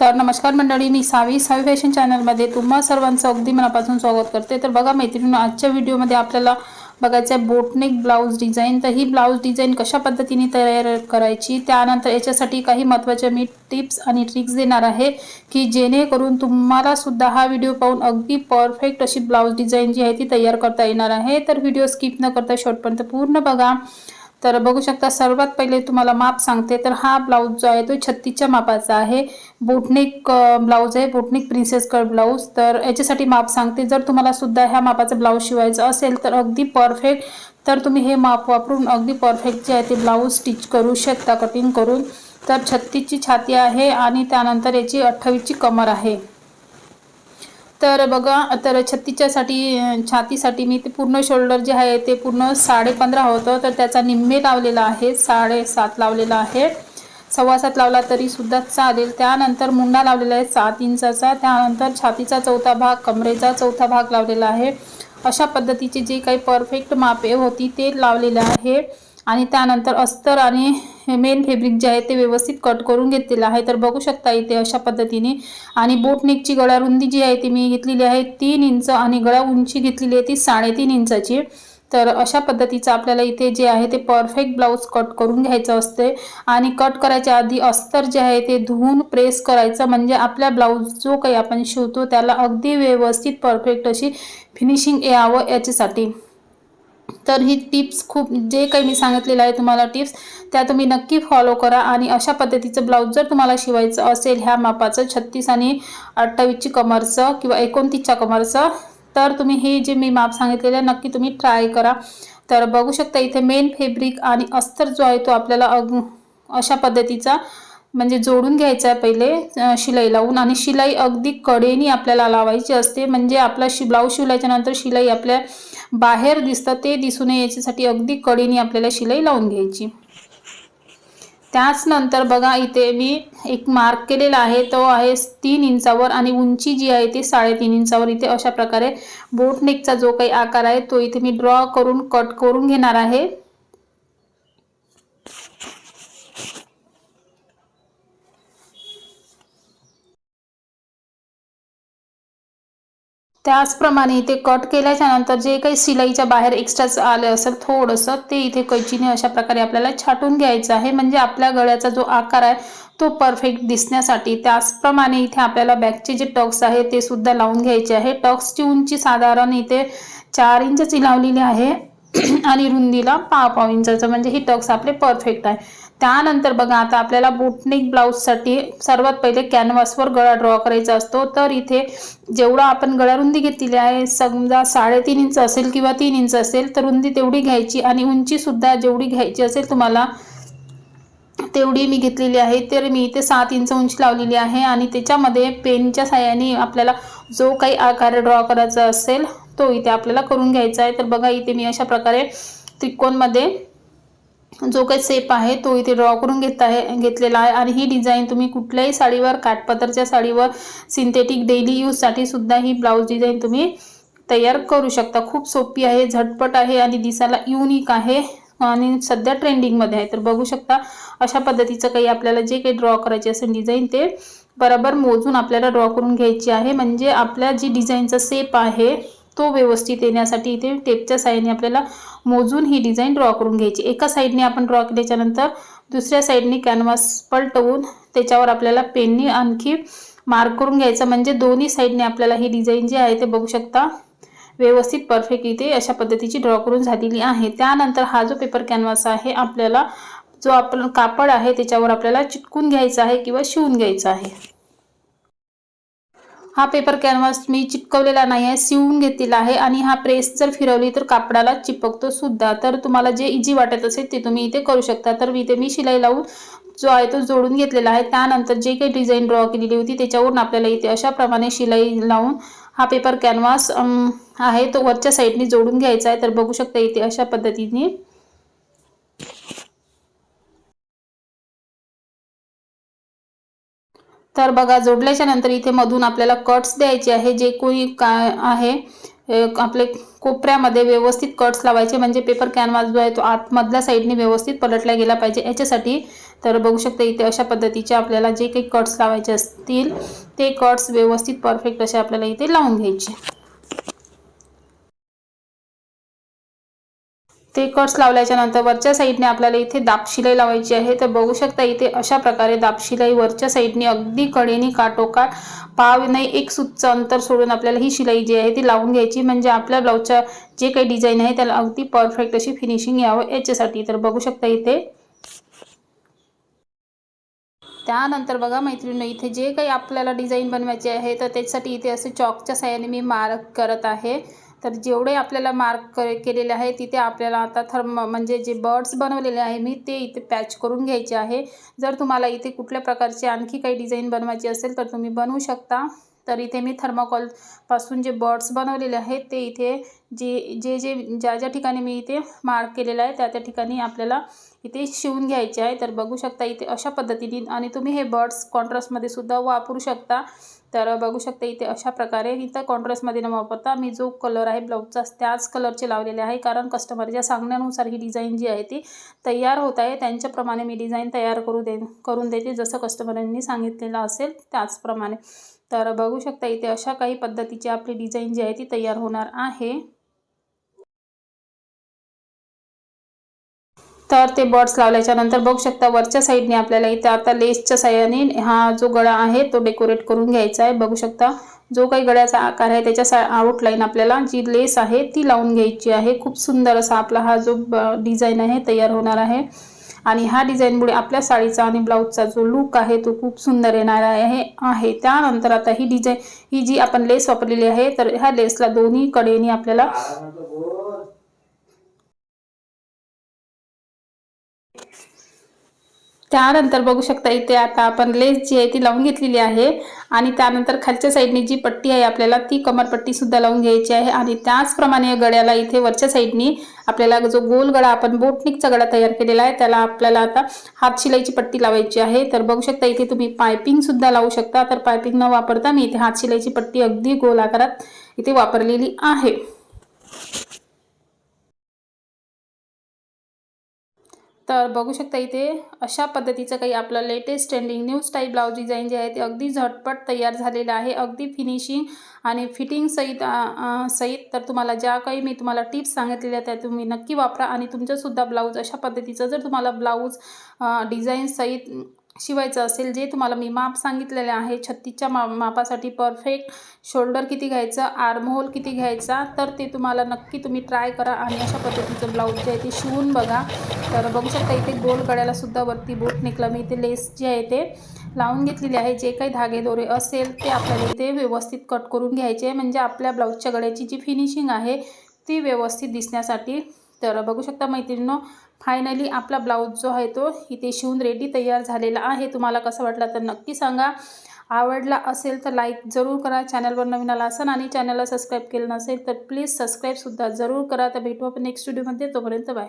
तर नमस्कार मंडळी. मी सावी. सावी फॅशन चॅनलमध्ये तुम्हा सर्वांचं अगदी मनापासून स्वागत करते. तर बघा मैत्रिणी आजच्या व्हिडिओमध्ये आपल्याला बघायचं आहे बोटनेक ब्लाऊज डिझाईन. तर ही ब्लाऊज डिझाईन कशा पद्धतीने तयार करायची त्यानंतर याच्यासाठी काही महत्त्वाच्या मी टिप्स आणि ट्रिक्स देणार आहे की जेणेकरून तुम्हाला सुद्धा हा व्हिडिओ पाहून अगदी परफेक्ट अशी ब्लाऊज डिझाईन जी आहे ती तयार करता येणार आहे. तर व्हिडिओ स्किप न करता शॉर्टपर्यंत पूर्ण बघा. तर बघू शकता सर्वात पहिले तुम्हाला माप सांगते. तर हा ब्लाऊज जो आहे तो छत्तीसच्या मापाचा आहे. बुटनिक ब्लाऊज आहे. बुटनिक प्रिन्सेस कट ब्लाऊज तर याच्यासाठी माप सांगते. जर तुम्हाला सुद्धा ह्या मापाचं ब्लाऊज शिवायचं असेल तर अगदी परफेक्ट तर तुम्ही हे माप वापरून अगदी परफेक्ट जे आहे ते ब्लाऊज स्टिच करू शकता कटिंग करून. तर छत्तीसची छाती आहे आणि त्यानंतर याची अठ्ठावीसची कमर आहे. तर बघा तर छत्तीच्यासाठी छातीसाठी मी ते पूर्ण शोल्डर जे आहे ते पूर्ण साडे पंधरा होतं. तर त्याचा निम्मे लावलेला आहे साडेसात लावलेला आहे. सव्वा सात लावला तरी सुद्धा चालेल. त्यानंतर मुंडा लावलेला आहे सात इंचाचा. त्यानंतर छातीचा चौथा भाग कमरेचा चौथा भाग लावलेला आहे. अशा पद्धतीचे जे काही परफेक्ट मापे होती ते लावलेलं आहे. आणि त्यानंतर अस्तर आणि मेन फेब्रिक जे आहे ते व्यवस्थित कट करून घेतलेलं आहे. तर बघू शकता इथे अशा पद्धतीने. आणि बोटनेकची गळा रुंदी जी आहे ती मी घेतलेली आहे तीन इंच आणि गळा उंची घेतलेली आहे ती साडेतीन इंचाची. तर अशा पद्धतीचं आपल्याला इथे जे आहे ते परफेक्ट ब्लाऊज कट करून घ्यायचं असते. आणि कट करायच्या आधी अस्तर जे आहे ते धुवून प्रेस करायचं. म्हणजे आपल्या ब्लाऊज जो काही आपण शिवतो त्याला अगदी व्यवस्थित परफेक्ट अशी फिनिशिंग यावं याच्यासाठी. तर ही टिप्स खूप जे काही मी सांगितलेलं आहे तुम्हाला टिप्स त्या तुम्ही नक्की फॉलो करा आणि अशा पद्धतीचं ब्लाऊज जर तुम्हाला शिवायचं असेल ह्या मापाचं छत्तीस आणि अठ्ठावीसची कमरचं किंवा एकोणतीसच्या कमरचं तर तुम्ही हे जे मी माप सांगितलेलं आहे नक्की तुम्ही ट्राय करा. तर बघू शकता इथे मेन फेब्रिक आणि अस्तर जो आहे तो आपल्याला अग अशा पद्धतीचा म्हणजे जोडून घ्यायचा आहे पहिले शिलाई लावून. आणि शिलाई अगदी कडेनी आपल्याला लावायची असते. म्हणजे आपला शि ब्लाऊज शिवल्याच्या नंतर शिलाई आपल्या बाहेर दिसतं ते दिसू नये याच्यासाठी अगदी कडेनी आपल्याला शिलाई लावून घ्यायची. त्याच नंतर बघा इथे मी एक मार्क केलेला आहे. तो आहे तीन इंचावर आणि उंची जी आहे ती साडेतीन इंचावर. इथे अशा प्रकारे बोटनेकचा जो काही आकार आहे तो इथे मी ड्रॉ करून कट करून घेणार आहे. त्याचप्रमाणे इथे कट केल्याच्यानंतर जे काही शिलाईच्या बाहेर एक्स्ट्राच आलं असेल थोडंसं ते इथे कैचीने अशा प्रकारे आपल्याला छाटून घ्यायचं आहे. म्हणजे आपल्या गळ्याचा जो आकार आहे तो परफेक्ट दिसण्यासाठी. त्याचप्रमाणे इथे आपल्याला बॅकचे जे टक्स आहे ते सुद्धा लावून घ्यायचे आहे. टक्सची उंची साधारण इथे चार इंचची लावलेली आहे. आणि रुंदीला पाव पाव इंचाचं म्हणजे ही टक्स आपले परफेक्ट आहे. त्यानंतर बघा आता आपल्याला बुटनिक ब्लाऊजसाठी सर्वात पहिले कॅनव्हासवर गळा ड्रॉ करायचा असतो. तर इथे जेवढा आपण गळा रुंदी घेतलेली आहे समजा साडेतीन इंच असेल किंवा तीन इंच असेल तर रुंदी तेवढी घ्यायची आणि उंचीसुद्धा जेवढी घ्यायची असेल तुम्हाला तेवढी मी घेतलेली आहे. तर मी इथे सात इंच उंची लावलेली आहे आणि त्याच्यामध्ये पेनच्या साह्याने आपल्याला जो काही आकार ड्रॉ करायचा असेल तो इथे आपल्याला करून घ्यायचा आहे. तर बघा इथे मी अशा प्रकारे त्रिकोणमध्ये जो काही सेप आहे तो इथे ड्रॉ करून घेत आहे घेतलेला आहे. आणि ही डिझाईन तुम्ही कुठल्याही साडीवर काटपदरच्या साडीवर सिंथेटिक डेली यूजसाठी सुद्धा ही ब्लाऊज डिझाईन तुम्ही तयार करू शकता. खूप सोपी आहे झटपट आहे आणि दिसायला युनिक आहे. आणि सध्या ट्रेंडिंगमध्ये आहे. तर बघू शकता अशा पद्धतीचं काही आपल्याला जे काही ड्रॉ करायचे असेल डिझाईन ते बरोबर मोजून आपल्याला ड्रॉ करून घ्यायची आहे. म्हणजे आपल्या जी डिझाईनचा सेप आहे तो व्यवस्थित येण्यासाठी इथे टेपच्या साईडने आपल्याला मोजून ही डिझाईन ड्रॉ करून घ्यायची. एका साईडने आपण ड्रॉ केल्याच्यानंतर दुसऱ्या साईडने कॅनव्हास पलटवून त्याच्यावर आपल्याला पेननी आणखी मार्क करून घ्यायचं. म्हणजे दोन्ही साईडने आपल्याला ही डिझाईन जी आहे ते बघू शकता. व्यवस्थित परफेक्ट इथे अशा पद्धतीची ड्रॉ करून झालेली आहे. त्यानंतर हा जो पेपर कॅनव्हास आहे आपल्याला जो आपण कापड आहे त्याच्यावर आपल्याला चिटकून घ्यायचा आहे किंवा शिवून घ्यायचा आहे. हा पेपर कॅनव्हास मी चिपकवलेला नाही आहे शिवून घेतलेला आहे आणि हा प्रेस जर फिरवली तर कापडाला चिपकतो सुद्धा. तर तुम्हाला जे इझी वाटत असेल ते तुम्ही इथे करू शकता. तर इथे मी शिलाई लावून जो आहे तो जोडून घेतलेला आहे. त्यानंतर जे काही डिझाईन ड्रॉ केलेली होती त्याच्यावरून आपल्याला इथे अशाप्रमाणे शिलाई लावून हा पेपर कॅनव्हास आहे. तो वरच्या साईडने जोडून घ्यायचा आहे. तर बघू शकता इथे अशा पद्धतीने तर बघा जोडल्याच्या नंतर इथे मधून आपल्याला कट्स द्यायचे आहे जे कोणी काय आहे आपले कोपऱ्यामध्ये व्यवस्थित कट्स लावायचे म्हणजे पेपर कॅनव्हास जो आहे तो आतमधल्या साईडने व्यवस्थित पलटला गेला पाहिजे. याच्यासाठी तर बघू शकता इथे अशा पद्धतीचे आपल्याला जे काही कट्स लावायचे असतील ते कट्स व्यवस्थित परफेक्ट असे आपल्याला इथे लावून घ्यायचे. ते कट्स लावल्याच्या नंतर वरच्या साईडने आपल्याला इथे दाबशिलाई लावायची आहे. तर बघू शकता इथे अशा प्रकारे दाबशिलाई वरच्या साईडने अगदी कडेने काटोकाट पाव नाही एक सुच्चं अंतर सोडून आपल्याला ही शिलाई जी आहे ती लावून घ्यायची. म्हणजे आपल्या ब्लाऊजच्या जे काही डिझाईन आहे त्याला अगदी परफेक्ट अशी फिनिशिंग यावं याच्यासाठी. तर बघू शकता इथे. त्यानंतर बघा मैत्रिणी इथे जे काही आपल्याला डिझाईन बनवायचे आहे तर त्याच्यासाठी इथे असे चॉकच्या साह्याने मी मार्क करत आहे. तर जेवढे आपल्याला मार्क केलेले आहे तिथे आपल्याला आता थर्म म्हणजे जे बर्ड्स बनवलेले आहे मी ते इथे पॅच करून घ्यायचे आहे. जर तुम्हाला इथे कुठल्या प्रकारचे आणखी काही डिझाईन बनवायची असेल तर तुम्ही बनवू शकता. तर इथे मी थर्माकॉलपासून जे बर्ड्स बनवलेले आहेत ते इथे जे जे जे ज्या ज्या ठिकाणी मी इथे मार्क केलेलं आहे त्या त्या ठिकाणी आपल्याला इथे शिवून घ्यायचे आहे. तर बघू शकता इथे अशा पद्धतीने आणि तुम्ही हे बर्ड्स कॉन्ट्रास्टमध्ये सुद्धा वापरू शकता. तर बघू शकते इथे अशा प्रकारे इथं कॉन्ट्रास्टमध्ये न वापरता मी जो कलर आहे ब्लाऊजचा त्याच कलरचे लावलेले आहे. कारण कस्टमरच्या सांगण्यानुसार ही डिझाईन जी आहे ती तयार होत आहे. त्यांच्याप्रमाणे मी डिझाईन तयार करू दे करून देते. जसं कस्टमरांनी सांगितलेलं असेल त्याचप्रमाणे. तर बघू शकता इथे अशा काही पद्धतीची आपली डिझाईन जी आहे ती तयार होणार आहे. तर ते बर्ड्स लावल्याच्या नंतर बघू शकता वरच्या साईडने आपल्याला इथे आता लेसच्या साह्याने हा जो गळा आहे तो डेकोरेट करून घ्यायचा आहे. बघू शकता जो काही गळ्याचा आकार आहे त्याच्या सा आउटलाईन आपल्याला जी लेस आहे ती लावून घ्यायची आहे. खूप सुंदर असा आपला हा जो डिझाईन आहे तयार होणार आहे. आणि ह्या डिझाईनमुळे आपल्या साडीचा आणि ब्लाऊजचा जो लुक आहे तो खूप सुंदर येणार आहे आहे. त्यानंतर आता ही डिझाईन ही जी आपण लेस वापरलेली आहे तर ह्या लेसला दोन्ही कडेने आपल्याला त्यानंतर बघू शकता इथे आता आपण लेस जी आहे ती लावून घेतलेली आहे. आणि त्यानंतर खालच्या साईडनी जी पट्टी आहे आपल्याला ती कमरपट्टी सुद्धा लावून घ्यायची आहे. आणि त्याचप्रमाणे गड्याला इथे वरच्या साईडनी आपल्याला जो गोल गळा आपण बोटनिकचा गळा तयार केलेला आहे त्याला आपल्याला आता हात शिलाईची पट्टी लावायची आहे. तर बघू शकता इथे तुम्ही पायपिंग सुद्धा लावू शकता. तर पायपिंग न वापरता मी इथे हात शिलाईची पट्टी अगदी गोल आकारात इथे वापरलेली आहे. तर बघू शकता इथे अशा पद्धतीचं काही आपलं latest trending new style blouse design जे आहे ते अगदी झटपट तयार झालेलं आहे. अगदी फिनिशिंग आणि फिटिंग सहित सहित. तर तुम्हाला ज्या काही मी तुम्हाला टिप्स सांगितलेल्या त्या तुम्ही नक्की वापरा आणि तुमचंसुद्धा ब्लाऊज अशा पद्धतीचं जर तुम्हाला ब्लाऊज डिझाईन सहित शिवायचं असेल जे तुम्हाला मी माप सांगितलेले आहे छत्तीसच्या मा मापासाठी परफेक्ट शोल्डर किती घ्यायचं आर्महोल किती घ्यायचा तर ते तुम्हाला नक्की तुम्ही ट्राय करा आणि अशा पद्धतीचं ब्लाऊज जे आहे ते शिवून बघा. तर बघू शकता इथे गोल गळ्यालासुद्धा वरती बोट निघलं मी इथे लेस जे आहे ते लावून घेतलेली आहे. जे काही धागे दोरे असेल ते आपल्याला इथे व्यवस्थित कट करून घ्यायचे. म्हणजे आपल्या ब्लाऊजच्या गळ्याची जी फिनिशिंग आहे ती व्यवस्थित दिसण्यासाठी तर बघू शकता मैत्रिणीनं फायनली आपला ब्लाऊज जो आहे तो इथे शिवून रेडी तयार झालेला आहे. तुम्हाला कसं वाटला तर नक्की सांगा. आवडला असेल तर लाईक जरूर करा. चॅनलवर नवीन आला असेल आणि चॅनलला सबस्क्राईब केलं नसेल तर प्लीज सबस्क्राईबसुद्धा जरूर करा. तर भेटू आपण नेक्स्ट व्हिडिओमध्ये तोपर्यंत बाय